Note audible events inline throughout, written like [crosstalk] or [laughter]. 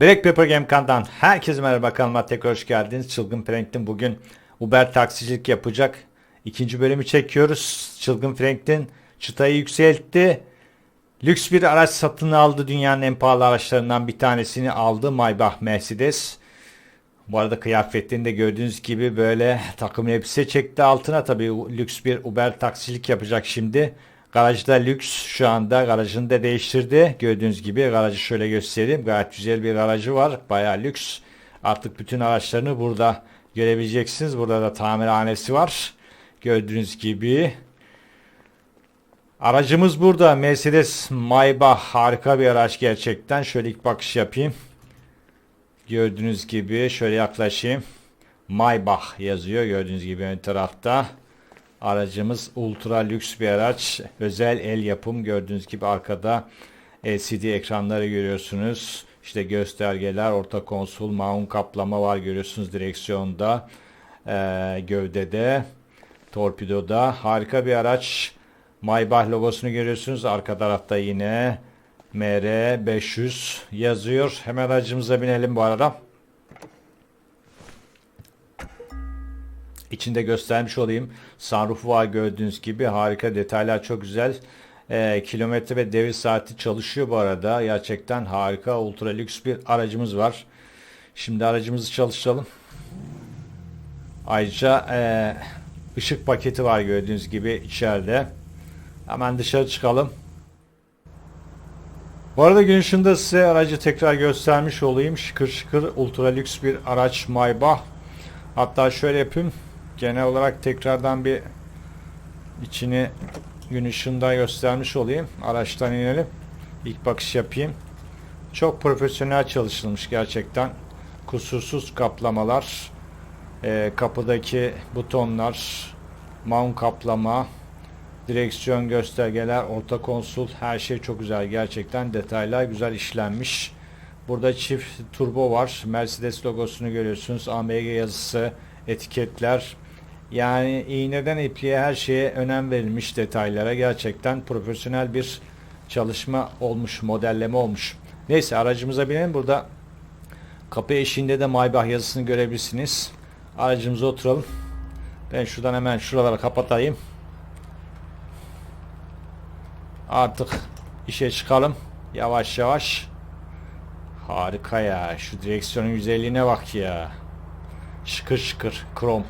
Black Pepper Game Kan'dan herkese merhaba kanalıma tekrar hoş geldiniz. Çılgın Frank'in bugün Uber taksicilik yapacak. İkinci bölümü çekiyoruz. Çılgın Frank'in çıtayı yükseltti. Lüks bir araç satın aldı. Dünyanın en pahalı araçlarından bir tanesini aldı. Maybach Mercedes. Bu arada kıyafetlerini de gördüğünüz gibi böyle takım elbise çekti altına. Tabii lüks bir Uber taksicilik yapacak şimdi. Garajda lüks şu anda garajını da değiştirdi. Gördüğünüz gibi garajı şöyle göstereyim. Gayet güzel bir garajı var. Bayağı lüks. Artık bütün araçlarını burada görebileceksiniz. Burada da tamirhanesi var. Gördüğünüz gibi. Aracımız burada. Mercedes Maybach harika bir araç gerçekten. Şöyle ilk bakış yapayım. Gördüğünüz gibi şöyle yaklaşayım. Maybach yazıyor gördüğünüz gibi ön tarafta. Aracımız ultra lüks bir araç. Özel el yapım gördüğünüz gibi arkada LCD ekranları görüyorsunuz. İşte göstergeler, orta konsol, mount kaplama var görüyorsunuz direksiyonda, ee, gövdede, torpidoda. Harika bir araç. Maybach logosunu görüyorsunuz. Arka tarafta yine MR500 yazıyor. Hemen aracımıza binelim bu arada. İçinde göstermiş olayım. Sunroof var gördüğünüz gibi. Harika detaylar çok güzel. Ee, kilometre ve devir saati çalışıyor bu arada. Gerçekten harika ultra lüks bir aracımız var. Şimdi aracımızı çalıştıralım. Ayrıca e, ışık paketi var gördüğünüz gibi içeride. Hemen dışarı çıkalım. Bu arada gün ışığında size aracı tekrar göstermiş olayım. Şıkır şıkır ultra lüks bir araç Maybach. Hatta şöyle yapayım. Genel olarak tekrardan bir içini gün ışığında göstermiş olayım. Araçtan inelim. İlk bakış yapayım. Çok profesyonel çalışılmış gerçekten. Kusursuz kaplamalar. Ee, kapıdaki butonlar. Mount kaplama. Direksiyon göstergeler, orta konsol her şey çok güzel gerçekten detaylar güzel işlenmiş. Burada çift turbo var. Mercedes logosunu görüyorsunuz. AMG yazısı, etiketler. Yani iğneden ipliğe her şeye önem verilmiş detaylara. Gerçekten profesyonel bir çalışma olmuş, modelleme olmuş. Neyse aracımıza binelim. Burada kapı eşiğinde de Maybach yazısını görebilirsiniz. Aracımıza oturalım. Ben şuradan hemen şuraları kapatayım. Artık işe çıkalım. Yavaş yavaş. Harika ya. Şu direksiyonun güzelliğine bak ya. Şıkır şıkır. Krom.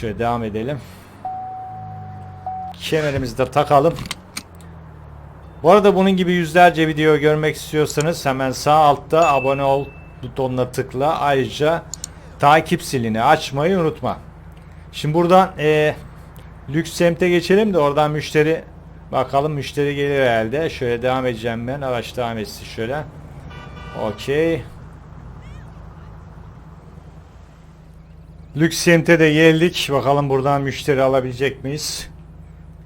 Şöyle devam edelim. Kemerimizi de takalım. Bu arada bunun gibi yüzlerce video görmek istiyorsanız hemen sağ altta abone ol butonuna tıkla. Ayrıca takip zilini açmayı unutma. Şimdi buradan eee Lüks semte geçelim de oradan müşteri bakalım müşteri gelir herhalde. Şöyle devam edeceğim ben. Araç devam etsin şöyle. Okey. Lüks semte de geldik. Bakalım buradan müşteri alabilecek miyiz?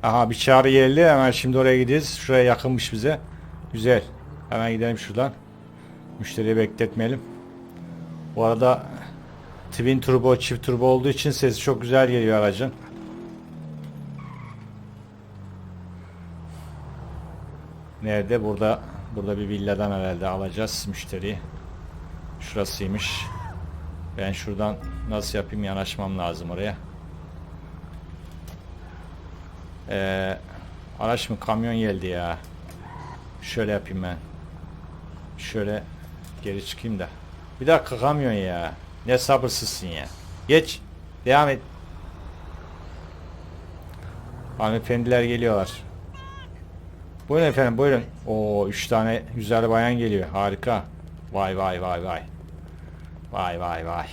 Aha bir çağrı geldi. Hemen şimdi oraya gideceğiz. Şuraya yakınmış bize. Güzel. Hemen gidelim şuradan. Müşteriyi bekletmeyelim. Bu arada Twin turbo, çift turbo olduğu için sesi çok güzel geliyor aracın. Nerede? Burada burada bir villadan herhalde alacağız müşteriyi. Şurasıymış. Ben şuradan nasıl yapayım yanaşmam lazım oraya. Ee, araç mı kamyon geldi ya. Şöyle yapayım ben. Şöyle geri çıkayım da. Bir dakika kamyon ya. Ne sabırsızsın ya. Geç. Devam et. Hanımefendiler geliyorlar. Buyurun efendim buyurun. Oo üç tane güzel bayan geliyor. Harika. Vay vay vay vay. Vay vay vay.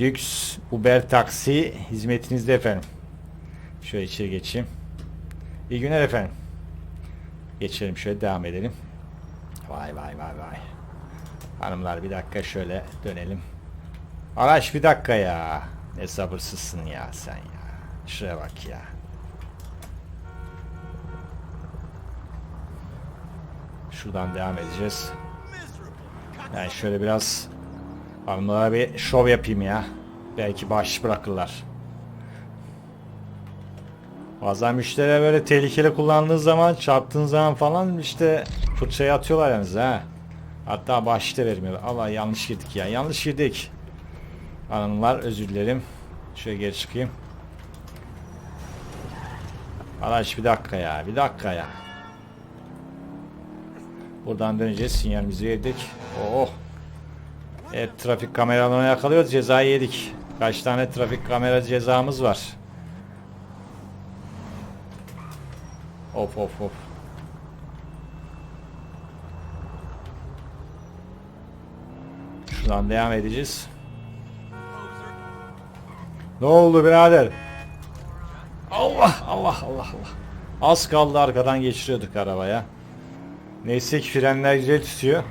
Lüks Uber taksi hizmetinizde efendim. Şöyle içeri geçeyim. İyi günler efendim. Geçelim şöyle devam edelim. Vay vay vay vay. Hanımlar bir dakika şöyle dönelim. Araç bir dakika ya. Ne sabırsızsın ya sen ya. Şuraya bak ya. Şuradan devam edeceğiz. Yani şöyle biraz hanımlara bir şov yapayım ya. Belki baş bırakırlar. Bazen müşteriler böyle tehlikeli kullandığın zaman, çarptığın zaman falan işte fırçayı atıyorlar yalnız ha. Hatta bahşiş de vermiyor. Allah yanlış girdik ya. Yanlış girdik. Hanımlar özür dilerim. Şöyle geri çıkayım. Araç bir dakika ya. Bir dakika ya. Buradan döneceğiz. Sinyalimizi verdik. Oh. Evet trafik kameralarına yakalıyoruz. Cezayı yedik. Kaç tane trafik kamera cezamız var. Of of of. Şuradan devam edeceğiz. Ne oldu birader? Allah Allah Allah Allah. Az kaldı arkadan geçiriyorduk arabaya. Neyse ki frenler güzel tutuyor.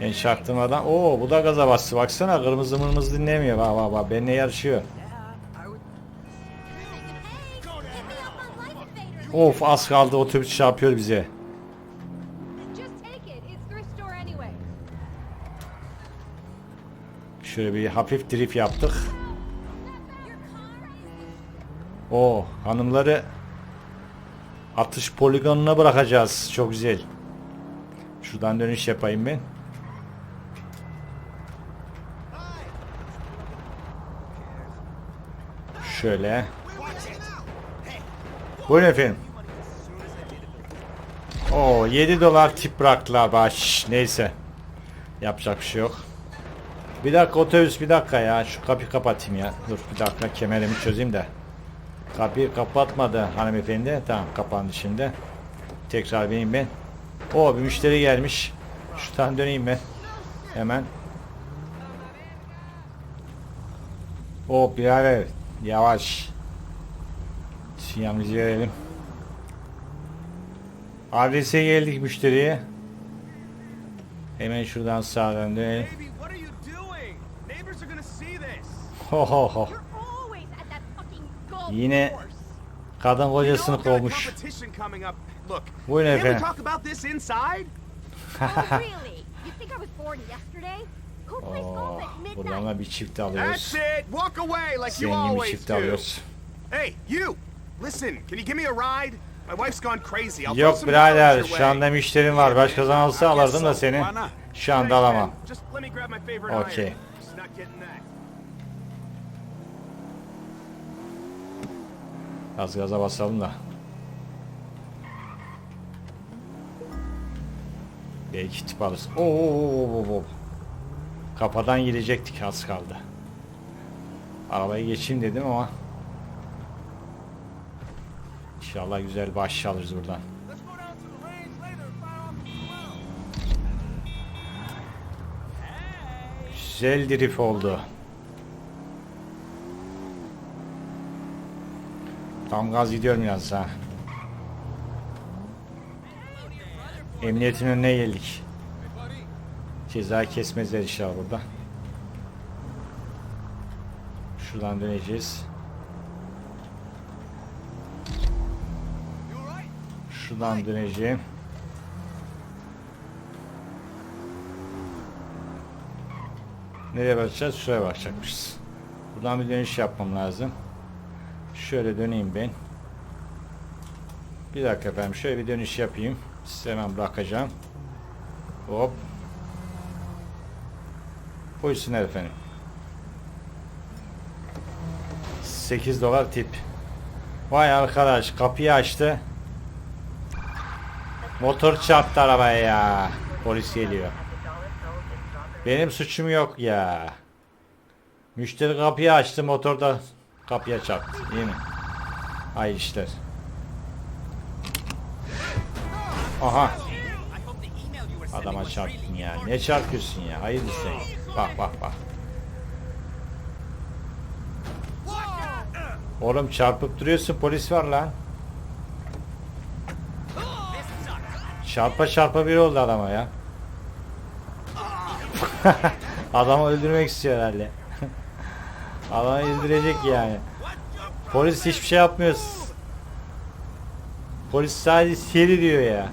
Ben çaktırmadan. Oo bu da gaza bastı. Baksana kırmızı mırmızı dinlemiyor. Bak bak bak benimle yarışıyor. Of az kaldı otobüs çarpıyor bize. Şöyle bir hafif drift yaptık. O hanımları atış poligonuna bırakacağız. Çok güzel. Şuradan dönüş yapayım ben. Şöyle. Buyurun efendim. O 7 dolar tip bıraktılar baş. Neyse. Yapacak bir şey yok. Bir dakika otobüs bir dakika ya. Şu kapıyı kapatayım ya. Dur bir dakika kemerimi çözeyim de. Kapıyı kapatmadı hanımefendi. Tamam kapandı şimdi. Tekrar bineyim ben. O bir müşteri gelmiş. Şuradan döneyim ben. Hemen. O birader yavaş. Sinyalimizi verelim. Adrese geldik müşteriye. Hemen şuradan sağdan dönelim. Ho ho ho. Yine kadın kocasını kovmuş. Look, Buyurun can't we efendim. talk about this inside? Oh, really? You think I was born yesterday? Who plays golf Oo, at buradan midnight? da bir çift That's it. Walk away like you Zengin bir always çift do. alıyoruz. Hey, you. Listen, can you give me a ride? My wife's gone crazy. I'll throw Yok some dollars birader your şu way. anda müşterim var. Başka zaman olsa alırdım da seni. Şu anda Thanks, man. alamam. Just let me grab my favorite Okay. iron. Just not getting that. Az gaza basalım da. Belki tip alırız. Oo, oo, oo, oo. Kafadan girecektik az kaldı. Arabaya geçeyim dedim ama. İnşallah güzel bahşiş alırız buradan. Güzel drift oldu. Tam gaz gidiyorum yalnız ha. Emniyetin önüne geldik. Ceza kesmezler inşallah burada. Şuradan döneceğiz. Şuradan döneceğim. Nereye bakacağız? Şuraya bakacakmışız. Buradan bir dönüş yapmam lazım. Şöyle döneyim ben. Bir dakika efendim. Şöyle bir dönüş yapayım. Size hemen bırakacağım. Hop. Buyursunlar efendim. 8 dolar tip. Vay arkadaş kapıyı açtı. Motor çarptı arabaya ya. Polis geliyor. Benim suçum yok ya. Müşteri kapıyı açtı motorda kapıya çarptı. İyi mi? Ay işler. Aha. Adama çarptın ya. Ne çarpıyorsun ya? Hayır sen. Bak bak bak. Oğlum çarpıp duruyorsun polis var lan. Çarpa çarpa bir oldu adama ya. [laughs] Adamı öldürmek istiyor herhalde. [laughs] Adamı öldürecek yani. Polis hiçbir şey yapmıyor. Polis sadece seri diyor ya.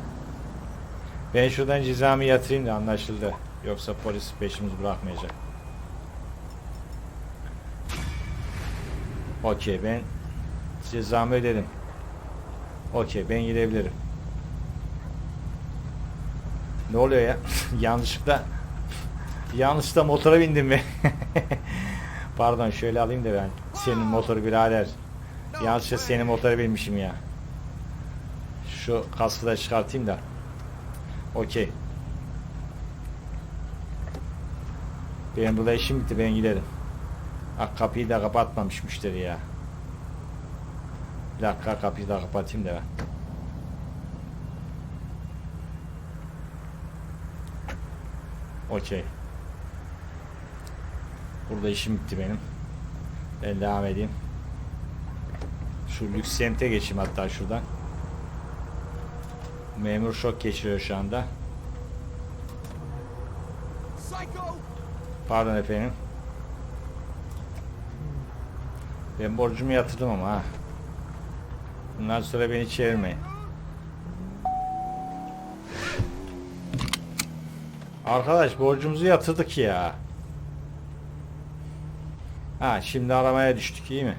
Ben şuradan cezamı yatırayım da anlaşıldı. Yoksa polis peşimizi bırakmayacak. Okey ben cezamı ödedim. Okey ben gidebilirim. Ne oluyor ya? [laughs] Yanlışlıkla yanlışlıkla motora bindim mi? [laughs] Pardon şöyle alayım da ben. Senin motoru birader. Yanlışlıkla senin motora binmişim ya. Şu kaskı da çıkartayım da. Okey. Benim burada işim bitti ben giderim. Ha, kapıyı da kapatmamış müşteri ya. Bir dakika kapıyı da kapatayım da ben. Okey. Burada işim bitti benim. Ben devam edeyim. Şu lüks semte geçeyim hatta şuradan. Memur şok geçiriyor şu anda. Pardon efendim. Ben borcumu yatırdım ama ha. Bundan sonra beni çevirmeyin. Arkadaş borcumuzu yatırdık ya. Ha şimdi aramaya düştük iyi mi?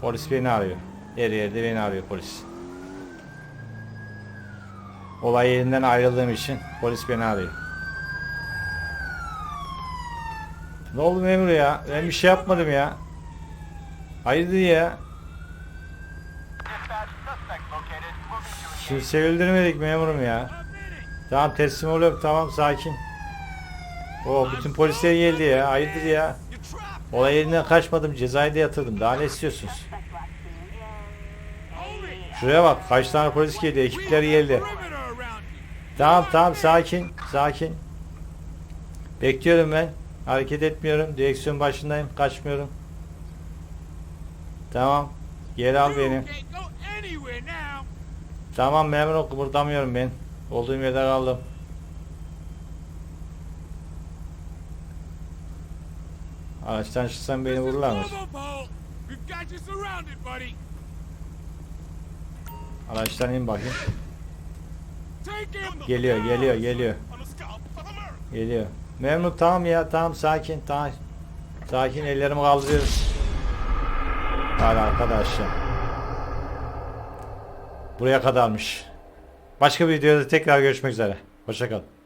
Polis beni arıyor. Her yerde beni arıyor polis. Olay yerinden ayrıldığım için polis beni arıyor. Ne oldu memur ya? Ben bir şey yapmadım ya. Hayırdır ya? Kimse öldürmedik memurum ya. Tamam teslim oluyorum tamam sakin. O bütün polisler geldi ya. Hayırdır ya? Olay yerinden kaçmadım cezayı da yatırdım. Daha ne istiyorsunuz? Şuraya bak kaç tane polis geldi ekipler geldi. Tamam tamam sakin sakin. Bekliyorum ben. Hareket etmiyorum. Direksiyon başındayım. Kaçmıyorum. Tamam. Geri al beni. Tamam memnun kıpırdamıyorum ben. Olduğum yerde kaldım. Araçtan çıksam beni vururlar mı? Araçtan in bakayım. Geliyor, geliyor, geliyor. Geliyor. Memnun tamam ya tamam sakin tamam. Sakin ellerimi kaldırıyoruz. Hadi arkadaşlar. Buraya kadarmış. Başka bir videoda tekrar görüşmek üzere. Hoşçakalın.